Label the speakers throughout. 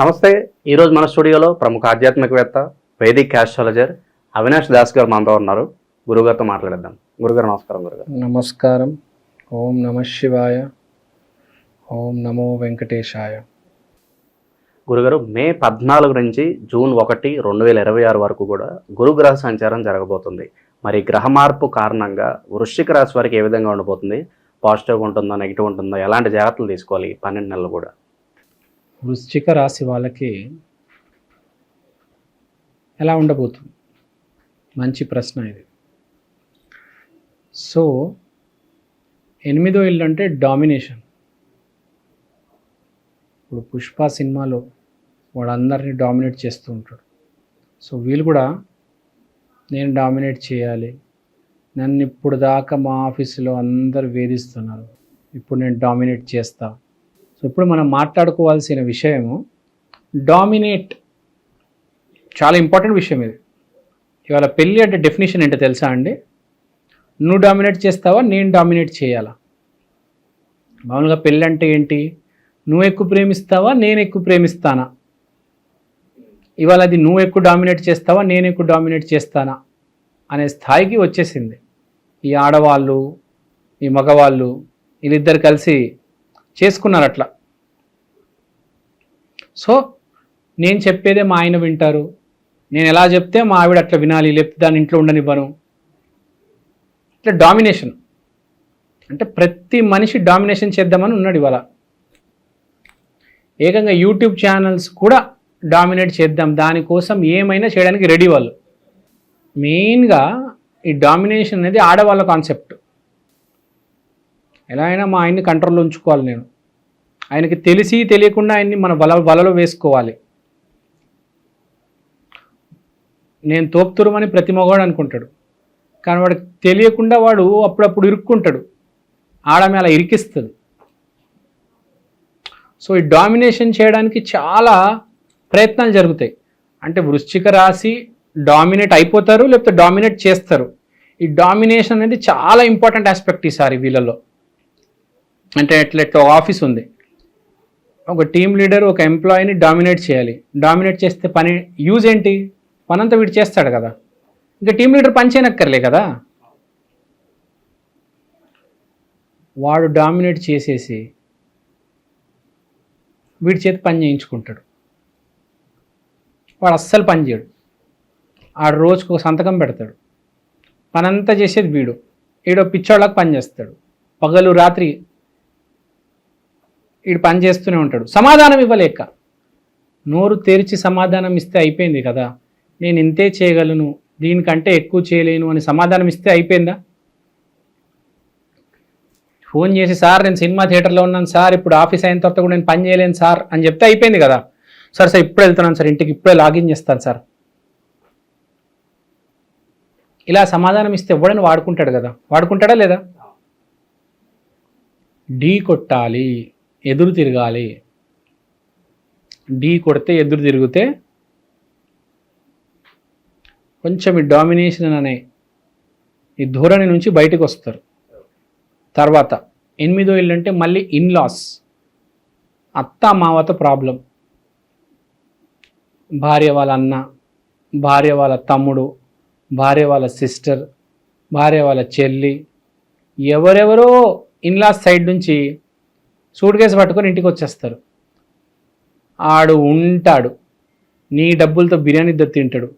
Speaker 1: నమస్తే ఈరోజు మన స్టూడియోలో ప్రముఖ ఆధ్యాత్మికవేత్త వేదిక్ ఆస్ట్రాలజర్ అవినాష్ దాస్ గారు మనతో ఉన్నారు. గురుగారితో మాట్లాడేద్దాం. గురుగారు నమస్కారం గురుగారు.
Speaker 2: నమస్కారం. ఓం నమ శివాయ. ఓం నమో వెంకటేశాయ.
Speaker 1: గురుగారు మే పద్నాలుగు నుంచి జూన్ ఒకటి రెండు వేల ఇరవై ఆరు వరకు కూడా గురుగ్రహ సంచారం జరగబోతుంది. మరి గ్రహ మార్పు కారణంగా వృశ్చిక రాశి వారికి ఏ విధంగా ఉండబోతుంది పాజిటివ్గా ఉంటుందా నెగిటివ్ ఉంటుందా? ఎలాంటి జాగ్రత్తలు తీసుకోవాలి పన్నెండు నెలలు కూడా?
Speaker 2: వృశ్చిక రాశి వాళ్ళకి ఎలా ఉండబోతుంది? మంచి ప్రశ్న ఇది. సో ఎనిమిదో ఇల్లు అంటే డామినేషన్. ఇప్పుడు పుష్ప సినిమాలో వాడు డామినేట్ చేస్తూ ఉంటాడు. సో వీళ్ళు కూడా నేను డామినేట్ చేయాలి. నన్ను ఇప్పుడు దాకా మా ఆఫీసులో అందరు వేధిస్తున్నారు. ఇప్పుడు నేను డామినేట్ చేస్తాను సో ఇప్పుడు మనం మాట్లాడుకోవాల్సిన విషయము డామినేట్ చాలా ఇంపార్టెంట్ విషయం ఇది. ఇవాళ పెళ్ళి అంటే డెఫినేషన్ ఏంటో తెలుసా అండి? నువ్వు డామినేట్ చేస్తావా నేను డామినేట్ చేయాలా? మామూలుగా పెళ్ళి అంటే ఏంటి? నువ్వు ఎక్కువ ప్రేమిస్తావా నేను ఎక్కువ ప్రేమిస్తానా? ఇవాళ అది నువ్వు ఎక్కువ డామినేట్ చేస్తావా నేను ఎక్కువ డామినేట్ చేస్తానా? అనే స్థాయికి వచ్చేసింది. ఈ ఆడవాళ్ళు ఈ మగవాళ్ళు వీళ్ళిద్దరు కలిసి చేసుకున్నారు అట్లా. సో నేను చెప్పేదే మా ఆయన వింటారు. నేను ఎలా చెప్తే మా ఆవిడ అట్లా వినాలి లేకపోతే దాని ఇంట్లో ఉండనివ్వను. ఇట్లా డామినేషన్. అంటే ప్రతి మనిషి డామినేషన్ చేద్దామని ఉన్నాడు ఇవాళ. ఏకంగా యూట్యూబ్ ఛానల్స్ కూడా డామినేట్ చేద్దాం. దానికోసం ఏమైనా చేయడానికి రెడీ వాళ్ళు. మెయిన్గా ఈ డామినేషన్ అనేది ఆడవాళ్ళ కాన్సెప్ట్. ఎలా అయినా మా ఆయన్ని కంట్రోల్లో ఉంచుకోవాలి నేను. ఆయనకి తెలిసి తెలియకుండా ఆయన్ని మన వల వలలో వేసుకోవాలి. నేను తోపుతురమని ప్రతి మగవాడు అనుకుంటాడు. కానీ వాడికి తెలియకుండా వాడు అప్పుడప్పుడు ఇరుక్కుంటాడు. ఆడమే అలా ఇరికిస్తుంది. సో ఈ డామినేషన్ చేయడానికి చాలా ప్రయత్నాలు జరుగుతాయి. అంటే వృశ్చిక రాశి డామినేట్ అయిపోతారు లేకపోతే డామినేట్ చేస్తారు. ఈ డామినేషన్ అనేది చాలా ఇంపార్టెంట్ ఆస్పెక్ట్ ఈసారి వీళ్ళలో అంటే ఎట్లా ఎట్లా ఆఫీస్ ఉంది. ఒక టీం లీడర్ ఒక ఎంప్లాయీని డామినేట్ చేయాలి. డామినేట్ చేస్తే పని యూజ్ ఏంటి? పనంతా వీడు చేస్తాడు కదా. ఇంకా టీం లీడర్ పని చేయనక్కర్లే కదా. వాడు డామినేట్ చేసేసి వీడి చేతి పని చేయించుకుంటాడు. వాడు అస్సలు పని చేయడు. ఆడు రోజుకు ఒక సంతకం పెడతాడు. పనంతా చేసేది వీడు. ఈడో పిచ్చోళ్ళకి పని చేస్తాడు. పగలు రాత్రి వీడు పని చేస్తూనే ఉంటాడు. సమాధానం ఇవ్వలేక. నోరు తెరిచి సమాధానం ఇస్తే అయిపోయింది కదా. నేను ఇంతే చేయగలను దీనికంటే ఎక్కువ చేయలేను అని సమాధానం ఇస్తే అయిపోయిందా? ఫోన్ చేసి సార్ నేను సినిమా థియేటర్లో ఉన్నాను సార్ ఇప్పుడు ఆఫీస్ అయిన తర్వాత కూడా నేను పని చేయలేను సార్ అని చెప్తే అయిపోయింది కదా. సార్ సార్ ఇప్పుడు వెళ్తున్నాను సార్ ఇంటికి ఇప్పుడే లాగిన్ చేస్తాను సార్. ఇలా సమాధానం ఇస్తే ఎవడని వాడుకుంటాడు కదా. వాడుకుంటాడా లేదా? ఢీ కొట్టాలి. ఎదురు తిరగాలి. ఢీ కొడితే ఎదురు తిరిగితే కొంచెం ఈ డామినేషన్ అనే ఈ ధోరణి నుంచి బయటకు వస్తారు. తర్వాత ఎనిమిదో ఇల్లు అంటే మళ్ళీ ఇన్లాస్ అత్త మావత ప్రాబ్లం భార్య వాళ్ళ అన్న భార్య వాళ్ళ తమ్ముడు భార్య వాళ్ళ సిస్టర్ భార్య వాళ్ళ చెల్లి ఎవరెవరో ఇన్లాస్ సైడ్ నుంచి సూట్ కేసు పట్టుకొని ఇంటికి వచ్చేస్తారు. ఆడు ఉంటాడు. నీ డబ్బులతో బిర్యానీ తింటాడు.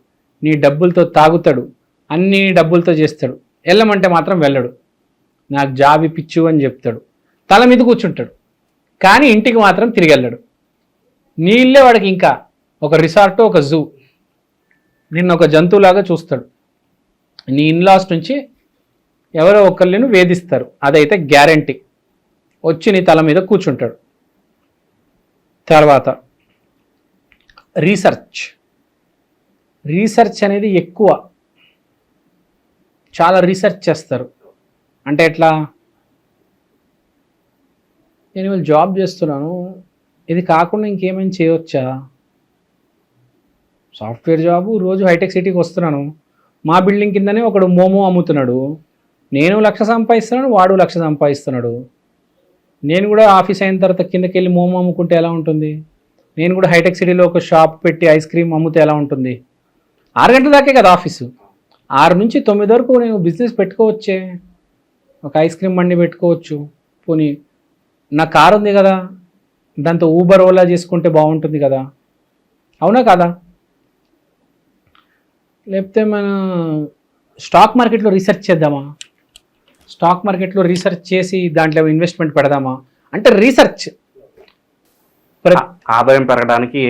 Speaker 2: నీ డబ్బులతో తాగుతాడు. అన్ని డబ్బులతో చేస్తాడు. వెళ్ళమంటే మాత్రం వెళ్ళడు. నాకు జాబ్ ఇప్పించు అని చెప్తాడు. తల మీద కూర్చుంటాడు. కానీ ఇంటికి మాత్రం తిరిగి వెళ్ళడు. నీ ఇల్లే వాడికి ఇంకా ఒక రిసార్ట్ ఒక జూ. నిన్ను ఒక జంతువులాగా చూస్తాడు. నీ ఇన్లాస్ నుంచి ఎవరో ఒకళ్ళను వేధిస్తారు. అదైతే గ్యారంటీ. వచ్చి నీ తల మీద కూర్చుంటాడు. తర్వాత రీసెర్చ్. రీసెర్చ్ అనేది ఎక్కువ. చాలా రీసెర్చ్ చేస్తారు. అంటే ఎట్లా? నేను ఇవాళ జాబ్ చేస్తున్నాను. ఇది కాకుండా ఇంకేమైనా చేయవచ్చా సాఫ్ట్వేర్ జాబు రోజు హైటెక్ సిటీకి వస్తున్నాను. మా బిల్డింగ్ కిందనే ఒకడు మోమో అమ్ముతున్నాడు. నేను లక్ష సంపాదిస్తున్నాను వాడు లక్ష సంపాదిస్తున్నాడు. నేను కూడా ఆఫీస్ అయిన తర్వాత కిందకి వెళ్ళి మోమో అమ్ముకుంటే ఎలా ఉంటుంది? నేను కూడా హైటెక్ సిటీలో ఒక షాప్ పెట్టి ఐస్ క్రీమ్ అమ్మితే ఎలా ఉంటుంది? ఆరు గంటల దాకే కదా ఆఫీసు. ఆరు నుంచి తొమ్మిది వరకు నేను బిజినెస్ పెట్టుకోవచ్చే. ఒక ఐస్ క్రీమ్ బండి పెట్టుకోవచ్చు. పోనీ నా కారు ఉంది కదా. దాంతో ఊబర్ ఓలా చేసుకుంటే బాగుంటుంది కదా. అవునా కదా? లేకపోతే మన స్టాక్ మార్కెట్లో రీసెర్చ్ చేద్దామా? స్టాక్ మార్కెట్లో రీసెర్చ్ చేసి దాంట్లో ఇన్వెస్ట్మెంట్ పెడదామా? అంటే రీసెర్చ్.
Speaker 1: ఆదాయం పెరగడానికి.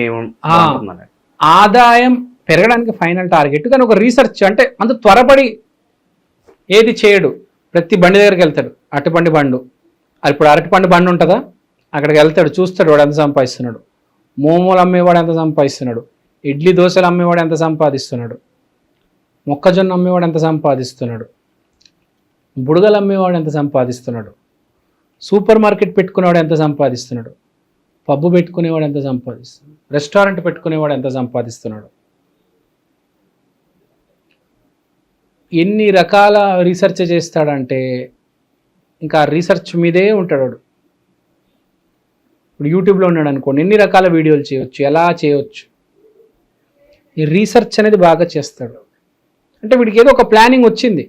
Speaker 2: ఆదాయం పెరగడానికి ఫైనల్ టార్గెట్. కానీ ఒక రీసెర్చ్ అంటే అంత త్వరపడి ఏది చేయడు. ప్రతి బండి దగ్గరికి వెళ్తాడు. అరటిపండు బండు. అది ఇప్పుడు అరటిపండు బండి ఉంటుందా? అక్కడికి వెళ్తాడు చూస్తాడు వాడు ఎంత సంపాదిస్తున్నాడు. మోమోలు అమ్మేవాడు ఎంత సంపాదిస్తున్నాడు. ఇడ్లీ దోశలు అమ్మేవాడు ఎంత సంపాదిస్తున్నాడు. మొక్కజొన్న అమ్మేవాడు ఎంత సంపాదిస్తున్నాడు. బుడగలు అమ్మేవాడు ఎంత సంపాదిస్తున్నాడు? సూపర్ మార్కెట్ పెట్టుకునేవాడు ఎంత సంపాదిస్తున్నాడు? పబ్బు పెట్టుకునేవాడు ఎంత సంపాదిస్తున్నాడు? రెస్టారెంట్ పెట్టుకునేవాడు ఎంత సంపాదిస్తున్నాడు? ఎన్ని రకాల రీసెర్చ్ చేస్తాడంటే ఇంకా రీసెర్చ్ మీదే ఉంటాడు వాడు. ఇప్పుడు యూట్యూబ్లో ఉన్నాడు అనుకోండి ఎన్ని రకాల వీడియోలు చేయవచ్చు ఎలా చేయవచ్చు ఈ రీసెర్చ్ అనేది బాగా చేస్తాడు. అంటే వీడికి ఏదో ఒక ప్లానింగ్ వచ్చింది.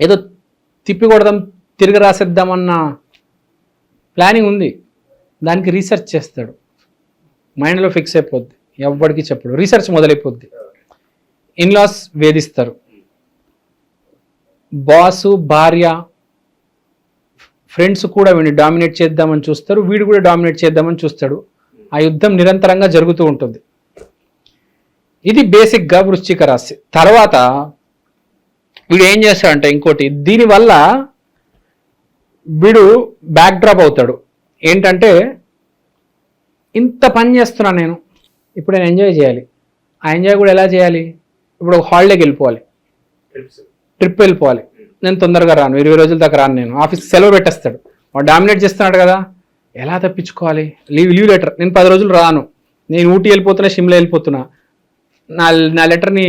Speaker 2: ఏదో తిప్పి కొడదాం తిరిగి రాసేద్దామన్న ప్లానింగ్ ఉంది. దానికి రీసెర్చ్ చేస్తాడు. మైండ్లో ఫిక్స్ అయిపోద్ది. ఎవరికి చెప్పడు. రీసెర్చ్ మొదలైపోద్ది. ఇన్లాస్ వేధిస్తారు. బాసు భార్య ఫ్రెండ్స్ కూడా వీడిని డామినేట్ చేద్దామని చూస్తారు. వీడు కూడా డామినేట్ చేద్దామని చూస్తాడు. ఆ యుద్ధం నిరంతరంగా జరుగుతూ ఉంటుంది. ఇది బేసిక్గా వృశ్చిక రాశి. తర్వాత వీడు ఏం చేస్తాడంటే ఇంకోటి దీనివల్ల వీడు బ్యాక్ డ్రాప్ అవుతాడు. ఏంటంటే ఇంత పని చేస్తున్నా నేను ఇప్పుడు నేను ఎంజాయ్ చేయాలి. ఆ ఎంజాయ్ కూడా ఎలా చేయాలి? ఇప్పుడు ఒక హాలిడేకి వెళ్ళిపోవాలి. ట్రిప్ వెళ్ళిపోవాలి. నేను తొందరగా రాను ఇరవై రోజుల దాకా రాను నేను. ఆఫీస్ సెలవు పెట్టేస్తాడు. వాడు డామినేట్ చేస్తున్నాడు కదా ఎలా తప్పించుకోవాలి? లీవ్ లీవ్ లెటర్ నేను పది రోజులు రాను. నేను ఊటీ వెళ్ళిపోతున్నా షిమ్లా వెళ్ళిపోతున్నా. నా నా లెటర్ని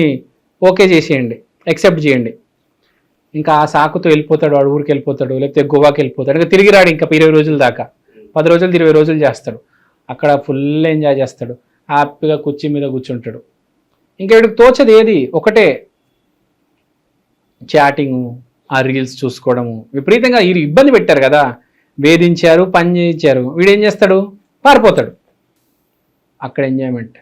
Speaker 2: ఓకే చేసేయండి యాక్సెప్ట్ చేయండి. ఇంకా ఆ సాకుతో వెళ్ళిపోతాడు వాడు ఊరికి వెళ్ళిపోతాడు లేకపోతే గోవాకి వెళ్ళిపోతాడు. ఇంకా తిరిగి రాడు ఇంకా ఇరవై రోజుల దాకా. పది రోజులు ఇరవై రోజులు చేస్తాడు. అక్కడ ఫుల్ ఎంజాయ్ చేస్తాడు. హ్యాపీగా కుర్చీ మీద కూర్చుంటాడు. ఇంకా వీడికి తోచది ఏది? ఒకటే. చాటింగ్ ఆ రీల్స్ చూసుకోవడము. విపరీతంగా వీరు ఇబ్బంది పెట్టారు కదా. వేధించారు పని చేయించారు. వీడు ఏం చేస్తాడు? పారిపోతాడు. అక్కడ ఎంజాయ్మెంట్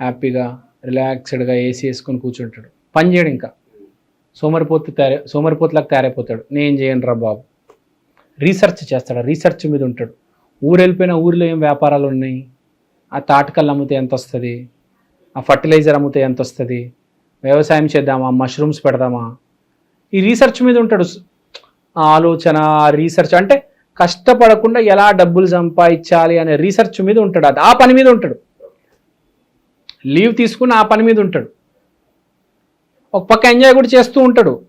Speaker 2: హ్యాపీగా రిలాక్స్డ్గా ఏసీ వేసుకొని కూర్చుంటాడు. పని చేయడు ఇంకా. సోమరిపోతు తయారై సోమరిపోతులకు తయారైపోతాడు. నేను చేయను రా బాబు. రీసెర్చ్ చేస్తాడు రీసెర్చ్ మీద ఉంటాడు. ఊరు వెళ్ళిపోయిన ఊరిలో ఏం వ్యాపారాలు ఉన్నాయి? ఆ తాటకల్లు అమ్మితే ఎంత వస్తుంది? ఆ ఫర్టిలైజర్ అమ్మితే ఎంత వస్తుంది? వ్యవసాయం చేద్దామా? మష్రూమ్స్ పెడదామా? ఈ రీసెర్చ్ మీద ఉంటాడు. ఆలోచన రీసెర్చ్ అంటే కష్టపడకుండా ఎలా డబ్బులు సంపాదించాలి అనే రీసెర్చ్ మీద ఉంటాడు. అది ఆ పని మీద ఉంటాడు. లీవ్ తీసుకుని ఆ పని మీద ఉంటాడు. ఒక పక్క ఎంజాయ్ కూడా చేస్తూ ఉంటాడు.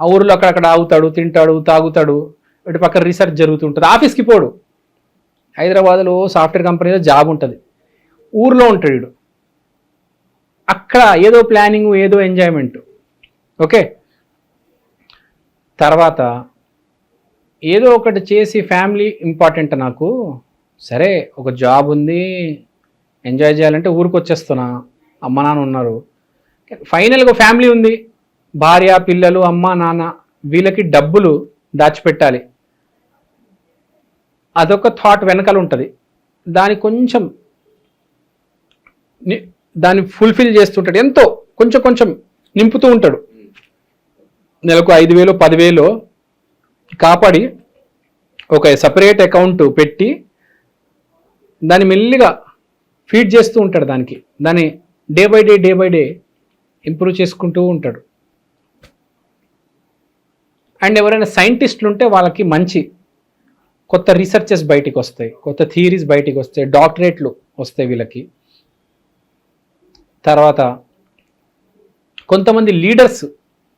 Speaker 2: ఆ ఊరిలో అక్కడక్కడ ఆగుతాడు తింటాడు తాగుతాడు. ఇటు పక్క రీసెర్చ్ జరుగుతూ ఉంటుంది ఆఫీస్కి పోడు. హైదరాబాద్లో సాఫ్ట్వేర్ కంపెనీలో జాబ్ ఉంటుంది. ఊర్లో ఉంటాడు వీడు అక్కడ ఏదో ప్లానింగ్ ఏదో ఎంజాయ్మెంట్. ఓకే? తర్వాత ఏదో ఒకటి చేసి ఫ్యామిలీ ఇంపార్టెంట్ నాకు. సరే ఒక జాబ్ ఉంది. ఎంజాయ్ చేయాలంటే ఊరికి వచ్చేస్తున్నా అమ్మ నాన్న ఉన్నారు. ఫైనల్గా ఫ్యామిలీ ఉంది. భార్య పిల్లలు అమ్మ నాన్న వీళ్ళకి డబ్బులు దాచిపెట్టాలి. అదొక థాట్ వెనకాల ఉంటుంది. దాని కొంచెం దాన్ని ఫుల్ఫిల్ చేస్తుంటాడు. ఎంతో కొంచెం కొంచెం నింపుతూ ఉంటాడు. నెలకు ఐదు వేలు పదివేలు కాపాడి ఒక సపరేట్ అకౌంట్ పెట్టి దాన్ని మెల్లిగా ఫీడ్ చేస్తూ ఉంటాడు దానికి. దాన్ని day by day day by day improve చేసుకుంటూ ఉంటాడు. అండ్ ఎవరైనా సైంటిస్టులు ఉంటే వాళ్ళకి మంచి కొత్త రీసెర్చెస్ బయటికి వస్తాయి. కొత్త థియరీస్ బయటికి వస్తాయి. డాక్టరేట్లు వస్తాయి వీళ్ళకి. తర్వాత కొంతమంది లీడర్స్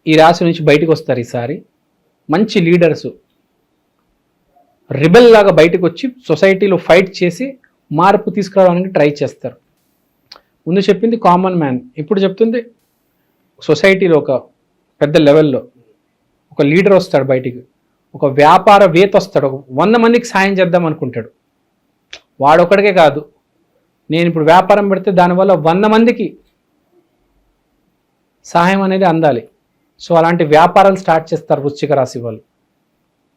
Speaker 2: ఈ రాశి నుంచి బయటకు వస్తారు ఈసారి. మంచి లీడర్స్ రిబెల్ లాగా బయటకు వచ్చి సొసైటీలో ఫైట్ చేసి మార్పు తీసుకురావడానికి ట్రై చేస్తారు. ముందు చెప్పింది కామన్ మ్యాన్. ఇప్పుడు చెప్తుంది సొసైటీలో ఒక పెద్ద లెవెల్లో ఒక లీడర్ వస్తాడు బయటికి. ఒక వ్యాపారవేత్త వస్తాడు. ఒక వంద మందికి సాయం చేద్దాం అనుకుంటాడు. వాడొక్కడికే కాదు. నేను ఇప్పుడు వ్యాపారం పెడితే దానివల్ల వంద మందికి సహాయం అనేది అందాలి. సో అలాంటి వ్యాపారాలు స్టార్ట్ చేస్తారు వృశ్చిక రాశి వాళ్ళు.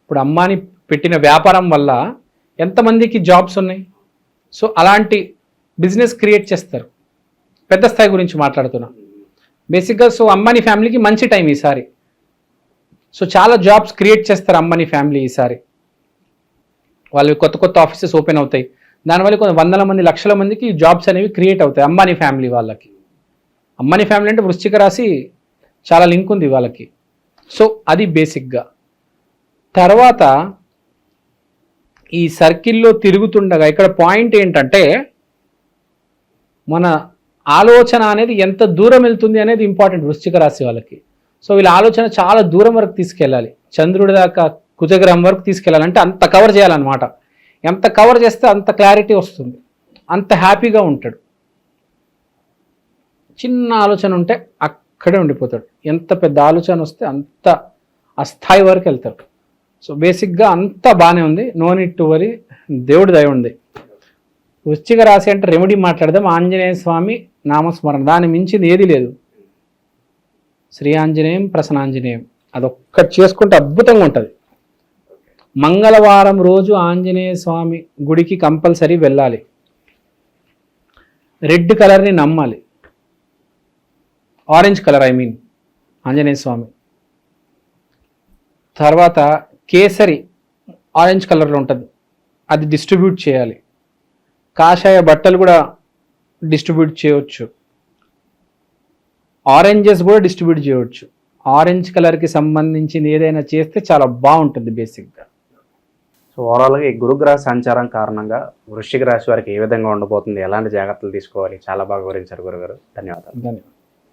Speaker 2: ఇప్పుడు అమ్మాని పెట్టిన వ్యాపారం వల్ల ఎంతమందికి జాబ్స్ ఉన్నాయి? సో అలాంటి బిజినెస్ క్రియేట్ చేస్తారు. పెద్ద స్థాయి గురించి మాట్లాడుతున్నా. బేసిక్గా సో అంబానీ ఫ్యామిలీకి మంచి టైం ఈసారి సో చాలా జాబ్స్ క్రియేట్ చేస్తారు అంబానీ ఫ్యామిలీ ఈసారి వాళ్ళు కొత్త కొత్త ఆఫీసెస్ ఓపెన్ అవుతాయి. దానివల్ల కొన్ని వందల మంది లక్షల మందికి జాబ్స్ అనేవి క్రియేట్ అవుతాయి అంబానీ ఫ్యామిలీ వాళ్ళకి. అంబానీ ఫ్యామిలీ అంటే వృశ్చిక రాశి చాలా లింక్ ఉంది వాళ్ళకి. సో అది బేసిక్గా తర్వాత ఈ సర్కిల్లో తిరుగుతుండగా ఇక్కడ పాయింట్ ఏంటంటే మన ఆలోచన అనేది ఎంత దూరం వెళ్తుంది అనేది ఇంపార్టెంట్ వృశ్చిక రాశి వాళ్ళకి. సో వీళ్ళ ఆలోచన చాలా దూరం వరకు తీసుకెళ్ళాలి. చంద్రుడి దాకా కుజగ్రహం వరకు తీసుకెళ్ళాలి. అంటే అంత కవర్ చేయాలన్నమాట. ఎంత కవర్ చేస్తే అంత క్లారిటీ వస్తుంది. అంత హ్యాపీగా ఉంటాడు. చిన్న ఆలోచన ఉంటే అక్కడే ఉండిపోతాడు. ఎంత పెద్ద ఆలోచన వస్తే అంత ఆ స్థాయి వరకు వెళ్తాడు. సో బేసిక్గా అంతా బాగానే ఉంది. నో నీట్ టు వరి దేవుడి దయ ఉంది. వృశ్చిక రాశి అంటే రెమెడీ మాట్లాడదాం. ఆంజనేయ స్వామి నామస్మరణ. దాని మించింది ఏది లేదు. శ్రీ ఆంజనేయం ప్రసనాంజనేయం అదొక్కటి చేసుకుంటే అద్భుతంగా ఉంటుంది. మంగళవారం రోజు ఆంజనేయ స్వామి గుడికి కంపల్సరీ వెళ్ళాలి. రెడ్ కలర్ని నమ్మాలి. Orange colour I mean Anjaneya Swamy. తర్వాత కేసరి ఆరెంజ్ కలర్లో ఉంటుంది. అది డిస్ట్రిబ్యూట్ చేయాలి. కాషాయ బట్టలు కూడా డిస్ట్రిబ్యూట్ చేయవచ్చు. ఆరెంజెస్ కూడా డిస్ట్రిబ్యూట్ చేయవచ్చు. ఆరెంజ్ కలర్కి సంబంధించింది ఏదైనా చేస్తే చాలా బాగుంటుంది బేసిక్గా.
Speaker 1: సో ఓవరాల్గా ఈ గురుగ్రహ సంచారం కారణంగా వృశ్చిక రాశి వారికి ఏ విధంగా ఉండబోతుంది? ఎలాంటి జాగ్రత్తలు తీసుకోవాలి? చాలా బాగా వివరించారు గురుగారు. ధన్యవాదాలు.
Speaker 2: ధన్యవాదాలు.